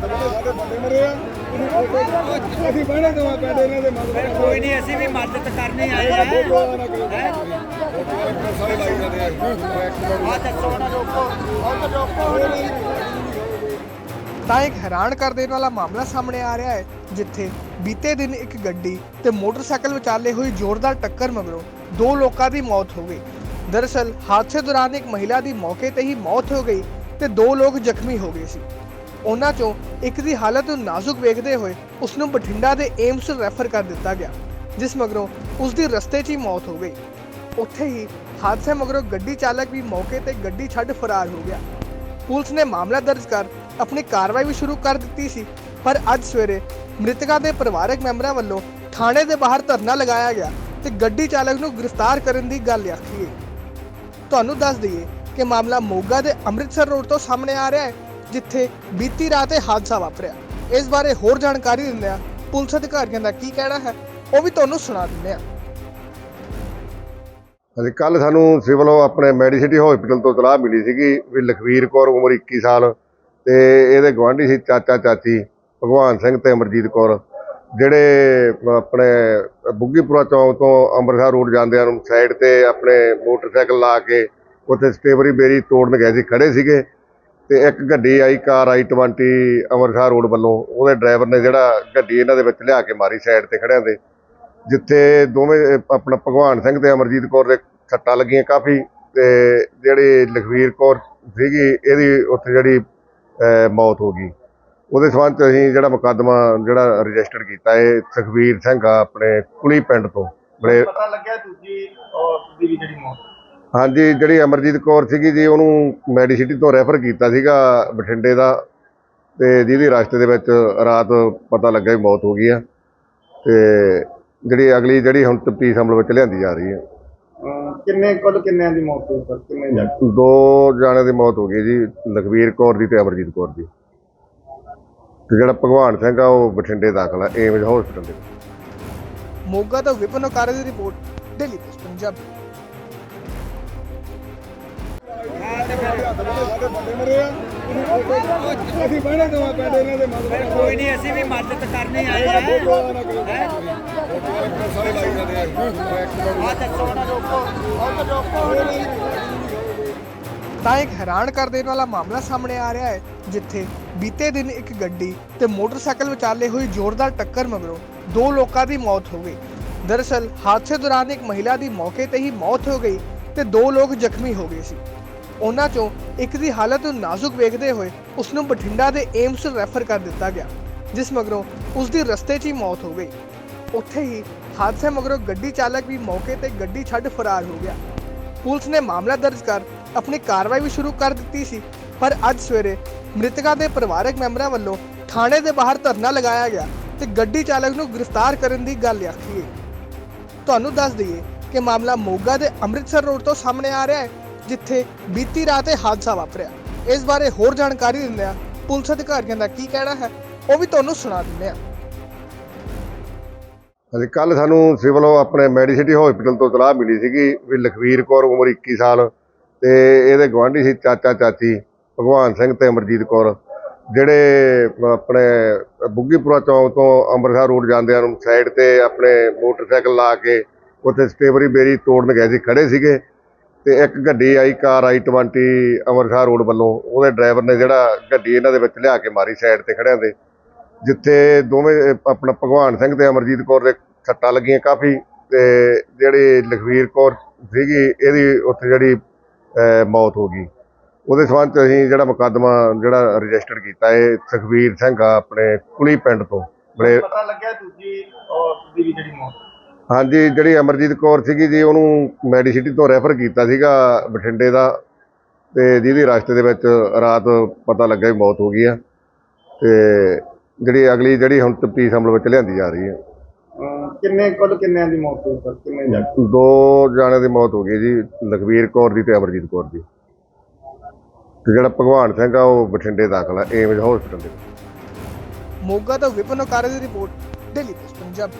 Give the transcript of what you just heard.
ਸਾਡੇ ਬੰਦੇ ਮਰੇ ਆ ਅਸੀਂ ਬਹਿਣੇ ਦਵਾ ਪੈਦੇ ਇਹਨਾਂ ਦੇ ਮਗਰ। ਕੋਈ ਨਹੀਂ ਅਸੀਂ ਵੀ ਮਦਦ ਕਰਨੀ ਆਏ ਆ ਸਾਰੇ ਲਾਈ ਜਾਂਦੇ ਆ ਆ ਦੱਸੋ ਨਾ ਰੋਕੋ ਉਹ ਰੋਕੋ ਤਾਂ ਇੱਕ ਹੈਰਾਨ ਕਰ ਦੇਣ ਵਾਲਾ ਮਾਮਲਾ ਸਾਹਮਣੇ ਆ ਰਿਹਾ ਹੈ ਜਿੱਥੇ ਬੀਤੇ ਦਿਨ ਇੱਕ ਗੱਡੀ ਤੇ ਮੋਟਰਸਾਈਕਲ ਵਿਚਾਲੇ ਹੋਈ ਜ਼ੋਰਦਾਰ ਟੱਕਰ ਮਗਰੋਂ ਦੋ ਲੋਕਾਂ ਦੀ ਮੌਤ ਹੋ ਗਈ। ਦਰਅਸਲ ਹਾਦਸੇ ਦੌਰਾਨ ਇੱਕ ਮਹਿਲਾ ਦੀ ਮੌਕੇ ਤੇ ਹੀ ਮੌਤ ਹੋ ਗਈ ਤੇ ਦੋ ਲੋਕ ਜ਼ਖਮੀ ਹੋ ਗਏ ਸੀ। ਉਹਨਾਂ ਚੋਂ ਇੱਕ ਦੀ ਹਾਲਤ ਨਾਜ਼ੁਕ ਵੇਖਦੇ ਹੋਏ ਉਸ ਨੂੰ ਬਠਿੰਡਾ ਦੇ ਏਮਸ ਰੈਫਰ ਕਰ ਦਿੱਤਾ ਗਿਆ, ਜਿਸ ਮਗਰੋਂ ਉਸ ਦੀ ਰਸਤੇ 'ਚ ਹੀ ਮੌਤ ਹੋ ਗਈ। ਉੱਥੇ ਹੀ ਹਾਦਸੇ ਮਗਰੋਂ ਗੱਡੀ ਚਾਲਕ ਵੀ ਮੌਕੇ ਤੇ ਗੱਡੀ ਛੱਡ ਫਰਾਰ ਹੋ ਗਿਆ। ਪੁਲਿਸ ਨੇ ਮਾਮਲਾ ਦਰਜ ਕਰ ਆਪਣੀ ਕਾਰਵਾਈ ਵੀ ਸ਼ੁਰੂ ਕਰ ਦਿੱਤੀ ਸੀ, ਪਰ ਅੱਜ ਸਵੇਰੇ ਮ੍ਰਿਤਕਾਂ ਦੇ ਪਰਿਵਾਰਕ ਮੈਂਬਰਾਂ ਵੱਲੋਂ ਥਾਣੇ ਦੇ ਬਾਹਰ ਧਰਨਾ ਲਗਾਇਆ ਗਿਆ ਤੇ ਗੱਡੀ ਚਾਲਕ ਨੂੰ ਗ੍ਰਿਫਤਾਰ ਕਰਨ ਦੀ ਗੱਲ ਆਖੀ ਗਈ। ਤੁਹਾਨੂੰ ਦੱਸ ਦਈਏ ਕਿ ਮਾਮਲਾ ਮੋਗਾ ਦੇ ਅੰਮ੍ਰਿਤਸਰ ਰੋਡ ਤੋਂ ਸਾਹਮਣੇ ਆ ਰਿਹਾ ਹੈ। ਜਿੱਥੇ ਬੀਤੀ ਰਾਤ ਇਹ ਹਾਦਸਾ ਵਾਪਰਿਆ। ਇਸ ਬਾਰੇ ਹੋਰ ਜਾਣਕਾਰੀ ਦਿੰਦੇ ਆ ਪੁਲਿਸ ਅਧਿਕਾਰੀਆਂ ਦਾ ਕੀ ਕਹਿਣਾ ਹੈ, ਉਹ ਵੀ ਤੁਹਾਨੂੰ ਸੁਣਾ ਦਿੰਦੇ ਆ ਹਾਂਜੀ ਕੱਲ ਸਾਨੂੰ ਸਿਵਲ ਆਪਣੇ ਮੈਡੀਸਿਟੀ ਹਸਪੀਟਲ ਤੋਂ ਤਲਾਹ ਮਿਲੀ ਸੀਗੀ ਵੀ ਲਖਵੀਰ ਕੌਰ ਉਮਰ 21 ਸਾਲ ਤੇ ਇਹਦੇ ਗਵਾਂਢੀ ਸੀ ਚਾਚਾ ਚਾਚੀ, ਭਗਵਾਨ ਸਿੰਘ ਤੇ ਅਮਰਜੀਤ ਕੌਰ, ਜਿਹੜੇ ਆਪਣੇ ਬੁੱਗੀਪੁਰਾ ਚੌਂਕ ਤੋਂ ਅੰਮ੍ਰਿਤਸਰ ਰੋਡ ਜਾਂਦਿਆਂ ਨੂੰ ਸਾਈਡ ਤੇ ਆਪਣੇ ਮੋਟਰਸਾਈਕਲ ਲਾ ਕੇ ਉੱਥੇ ਸਟੇਬਰੀ ਬੇਰੀ ਤੋੜਨ ਗਏ ਸੀ, ਖੜੇ ਸੀਗੇ। ਤੇ ਇੱਕ ਗੱਡੀ ਆਈ ਕਾਰ ਆਈ 20 ਅੰਮ੍ਰਿਤਸਰ ਰੋਡ ਵੱਲੋਂ। ਉਹਦੇ ਡਰਾਈਵਰ ਨੇ ਜਿਹੜਾ ਗੱਡੀ ਇਹਨਾਂ ਦੇ ਵਿੱਚ ਲਿਆ ਕੇ ਮਾਰੀ ਸਾਈਡ ਤੇ ਖੜਿਆਂ ਦੇ ਜਿੱਥੇ ਦੋਵੇਂ ਆਪਣਾ ਭਗਵਾਨ ਸਿੰਘ ਤੇ ਅਮਰਜੀਤ ਕੌਰ ਦੇ ਸੱਟਾਂ ਲੱਗੀਆਂ ਕਾਫੀ ਤੇ ਜਿਹੜੀ ਲਖਵੀਰ ਕੌਰ ਸੀਗੀ ਇਹਦੀ ਉੱਥੇ ਜਿਹੜੀ ਮੌਤ ਹੋ ਗਈ। ਉਹਦੇ ਸਬੰਧ 'ਚ ਅਸੀਂ ਜਿਹੜਾ ਮੁਕੱਦਮਾ ਜਿਹੜਾ ਰਜਿਸਟਰ ਕੀਤਾ ਹੈ ਸੁਖਵੀਰ ਸਿੰਘ ਆ ਆਪਣੇ ਕੁਲੀ ਪਿੰਡ ਤੋਂ। ਬੜੇ ਪਤਾ ਲੱਗਿਆ ਦੂਜੀ ਔਰਤ ਦੀ ਵੀ ਜਿਹੜੀ ਮੌਤ ਹਾਂਜੀ ਜਿਹੜੀ ਅਮਰਜੀਤ ਕੌਰ ਸੀਗੀ ਜੀ ਉਹਨੂੰ ਮੈਡੀਸਿਟੀ ਤੋਂ ਰੈਫਰ ਕੀਤਾ ਸੀਗਾ ਬਠਿੰਡੇ ਦਾ। ਤੇ ਜਿਹਦੀ ਰਸਤੇ ਦੇ ਵਿੱਚ ਰਾਤ ਪਤਾ ਲੱਗਾ ਵੀ ਮੌਤ ਹੋ ਗਈ ਆ। ਤੇ ਜਿਹੜੀ ਅਗਲੀ ਜਿਹੜੀ ਹੁਣ ਤਫਤੀਸ਼ ਅਮਲ ਵਿੱਚ ਲਿਆਂਦੀ ਜਾ ਰਹੀ ਹੈ ਕਿੰਨੇ ਕੁੱਲ ਕਿੰਨਿਆਂ ਦੀ ਮੌਤ ਹੋਈ ਸਰ? ਕਿੰਨੇ ਜਾ ਦੋ ਜਾਣਿਆਂ ਦੀ ਮੌਤ ਹੋ ਗਈ ਜੀ ਲਖਵੀਰ ਕੌਰ ਦੀ ਤੇ ਅਮਰਜੀਤ ਕੌਰ ਦੀ। ਤੇ ਜਿਹੜਾ ਭਗਵਾਨ ਸਿੰਘ ਆ ਉਹ ਬਠਿੰਡੇ ਦਾਖਲ ਆ ਏਮਜ ਹਸਪੀਟਲ ਦੇ। ਮੋਗਾ ਤੋਂ ਵਿਪਨ ਓਕਾਰੇ ਦੀ ਰਿਪੋਰਟ ਦਿੱਲੀ ਪੋਸਟ ਪੰਜਾਬ। ਅਸੀਂ ਬਹਿਣੇ ਦਵਾ ਪੈਦੇ ਇਹਨਾਂ ਦੇ ਮਗਰ ਕੋਈ ਨਹੀਂ ਅਸੀਂ ਵੀ ਮਦਦ ਕਰਨੀ ਆਏ ਆ। ਸਾਰੇ ਲਾਈ ਜਾਂਦੇ ਆ ਆ ਦੱਸੋ ਨਾ ਰੋਕੋ ਉਹ ਰੋਕੋ ਤਾਂ ਇੱਕ ਹੈਰਾਨ ਕਰ ਦੇਣ ਵਾਲਾ ਮਾਮਲਾ ਸਾਹਮਣੇ ਆ ਰਿਹਾ ਹੈ ਜਿੱਥੇ ਬੀਤੇ ਦਿਨ ਇੱਕ ਗੱਡੀ ਤੇ ਮੋਟਰਸਾਈਕਲ ਵਿਚਾਲੇ ਹੋਈ ਜ਼ੋਰਦਾਰ ਟੱਕਰ ਮਗਰੋਂ ਦੋ ਲੋਕਾਂ ਦੀ ਮੌਤ ਹੋ ਗਈ। ਦਰਅਸਲ ਹਾਦਸੇ ਦੌਰਾਨ ਇੱਕ ਮਹਿਲਾ ਦੀ ਮੌਕੇ ਤੇ ਹੀ ਮੌਤ ਹੋ ਗਈ ਤੇ ਦੋ ਲੋਕ ਜ਼ਖਮੀ ਹੋ ਗਏ ਸੀ। ਉਹਨਾਂ ਚੋਂ ਇੱਕ ਦੀ ਹਾਲਤ ਨੂੰ ਨਾਜ਼ੁਕ ਵੇਖਦੇ ਹੋਏ ਉਸ ਨੂੰ ਬਠਿੰਡਾ ਦੇ ਏਮਸ ਰੈਫਰ ਕਰ ਦਿੱਤਾ ਗਿਆ, ਜਿਸ ਮਗਰੋਂ ਉਸ ਦੀ ਰਸਤੇ 'ਚ ਹੀ ਮੌਤ ਹੋ ਗਈ। ਉੱਥੇ ਹੀ ਹਾਦਸੇ ਮਗਰੋਂ ਗੱਡੀ ਚਾਲਕ ਵੀ ਮੌਕੇ ਤੇ ਗੱਡੀ ਛੱਡ ਫਰਾਰ ਹੋ ਗਿਆ। ਪੁਲਿਸ ਨੇ ਮਾਮਲਾ ਦਰਜ ਕਰ ਆਪਣੀ ਕਾਰਵਾਈ ਵੀ ਸ਼ੁਰੂ ਕਰ ਦਿੱਤੀ ਸੀ, ਪਰ ਅੱਜ ਸਵੇਰੇ ਮ੍ਰਿਤਕਾ ਦੇ ਪਰਿਵਾਰਕ ਮੈਂਬਰਾਂ ਵੱਲੋਂ ਥਾਣੇ ਦੇ ਬਾਹਰ ਧਰਨਾ ਲਗਾਇਆ ਗਿਆ ਤੇ ਗੱਡੀ ਚਾਲਕ ਨੂੰ ਗ੍ਰਿਫਤਾਰ ਕਰਨ ਦੀ ਗੱਲ ਆਖੀ ਗਈ। ਤੁਹਾਨੂੰ ਦੱਸ ਦਈਏ ਕਿ ਮਾਮਲਾ ਮੋਗਾ ਦੇ ਅੰਮ੍ਰਿਤਸਰ ਰੋਡ ਤੋਂ ਸਾਹਮਣੇ ਆ ਰਿਹਾ ਹੈ। ਜਿੱਥੇ ਬੀਤੀ ਰਾਤ ਇਹ ਹਾਦਸਾ ਵਾਪਰਿਆ। ਇਸ ਬਾਰੇ ਹੋਰ ਜਾਣਕਾਰੀ ਦਿੰਦੇ ਆ ਪੁਲਿਸ ਅਧਿਕਾਰੀਆਂ ਦਾ ਕੀ ਕਹਿਣਾ ਹੈ, ਉਹ ਵੀ ਤੁਹਾਨੂੰ ਸੁਣਾ ਦਿੰਦੇ ਆ ਹਾਂਜੀ ਕੱਲ ਸਾਨੂੰ ਸਿਵਲ ਆਪਣੇ ਮੈਡੀਸਿਟੀ ਹਸਪੀਟਲ ਤੋਂ ਤਲਾਹ ਮਿਲੀ ਸੀਗੀ ਵੀ ਲਖਵੀਰ ਕੌਰ ਉਮਰ 21 ਸਾਲ ਤੇ ਇਹਦੇ ਗਵਾਂਢੀ ਸੀ ਚਾਚਾ ਚਾਚੀ, ਭਗਵਾਨ ਸਿੰਘ ਤੇ ਅਮਰਜੀਤ ਕੌਰ, ਜਿਹੜੇ ਆਪਣੇ ਬੁੱਗੀਪੁਰਾ ਚੌਂਕ ਤੋਂ ਅੰਮ੍ਰਿਤਸਰ ਰੋਡ ਜਾਂਦਿਆਂ ਨੂੰ ਸਾਈਡ ਤੇ ਆਪਣੇ ਮੋਟਰਸਾਈਕਲ ਲਾ ਕੇ ਉੱਥੇ ਸਟੇਬਰੀ ਬੇਰੀ ਤੋੜਨ ਗਏ ਸੀ, ਖੜੇ ਸੀਗੇ। ਤੇ ਇੱਕ ਗੱਡੀ ਆਈ ਕਾਰ ਆਈ 20 ਅੰਮ੍ਰਿਤਸਰ ਰੋਡ ਵੱਲੋਂ। ਉਹਦੇ ਡਰਾਈਵਰ ਨੇ ਜਿਹੜਾ ਗੱਡੀ ਇਹਨਾਂ ਦੇ ਵਿੱਚ ਲਿਆ ਕੇ ਮਾਰੀ ਸਾਈਡ ਤੇ ਖੜਿਆਂ ਦੇ ਜਿੱਥੇ ਦੋਵੇਂ ਆਪਣਾ ਭਗਵਾਨ ਸਿੰਘ ਤੇ ਅਮਰਜੀਤ ਕੌਰ ਦੇ ਸੱਟਾਂ ਲੱਗੀਆਂ ਕਾਫੀ ਤੇ ਜਿਹੜੀ ਲਖਵੀਰ ਕੌਰ ਸੀਗੀ ਇਹਦੀ ਉੱਥੇ ਜਿਹੜੀ ਮੌਤ ਹੋ ਗਈ। ਉਹਦੇ ਸਬੰਧ 'ਚ ਅਸੀਂ ਜਿਹੜਾ ਮੁਕੱਦਮਾ ਜਿਹੜਾ ਰਜਿਸਟਰ ਕੀਤਾ ਹੈ ਸੁਖਵੀਰ ਸਿੰਘ ਆਪਣੇ ਕੁਲੀ ਪਿੰਡ ਤੋਂ। ਪਤਾ ਲੱਗਿਆ ਦੂਜੀ ਜਿਹੜੀ ਮੌਤ ਹਾਂਜੀ ਜਿਹੜੀ ਅਮਰਜੀਤ ਕੌਰ ਸੀਗੀ ਜੀ ਉਹਨੂੰ ਮੈਡੀਸਿਟੀ ਤੋਂ ਰੈਫਰ ਕੀਤਾ ਸੀਗਾ ਬਠਿੰਡੇ ਦਾ ਤੇ ਜਿਹਦੀ ਰਸਤੇ ਦੇ ਵਿੱਚ ਰਾਤ ਪਤਾ ਲੱਗਾ ਵੀ ਮੌਤ ਹੋ ਗਈ ਆ ਤੇ ਜਿਹੜੀ ਅਗਲੀ ਜਿਹੜੀ ਹੁਣ ਤਫਤੀਸ਼ ਅਮਲ ਵਿੱਚ ਲਿਆਂਦੀ ਜਾ ਰਹੀ ਹੈ ਕਿੰਨੇ ਕੁੱਲ ਕਿੰਨਿਆਂ ਦੀ ਮੌਤ ਹੋਈ ਸਰ? ਕਿੰਨੇ ਜਾ ਦੋ ਜਾਣਿਆਂ ਦੀ ਮੌਤ ਹੋ ਗਈ ਜੀ ਲਖਵੀਰ ਕੌਰ ਦੀ ਤੇ ਅਮਰਜੀਤ ਕੌਰ ਦੀ। ਤੇ ਜਿਹੜਾ ਭਗਵਾਨ ਸਿੰਘ ਆ ਉਹ ਬਠਿੰਡੇ ਦਾਖਲ ਆ ਏਮਜ ਹਸਪੀਟਲ ਦੇ। ਮੋਗਾ ਤੋਂ ਵਿਪਨ ਓਕਾਰੇ ਦੀ ਰਿਪੋਰਟ ਦਿੱਲੀ ਪੋਸਟ ਪੰਜਾਬ।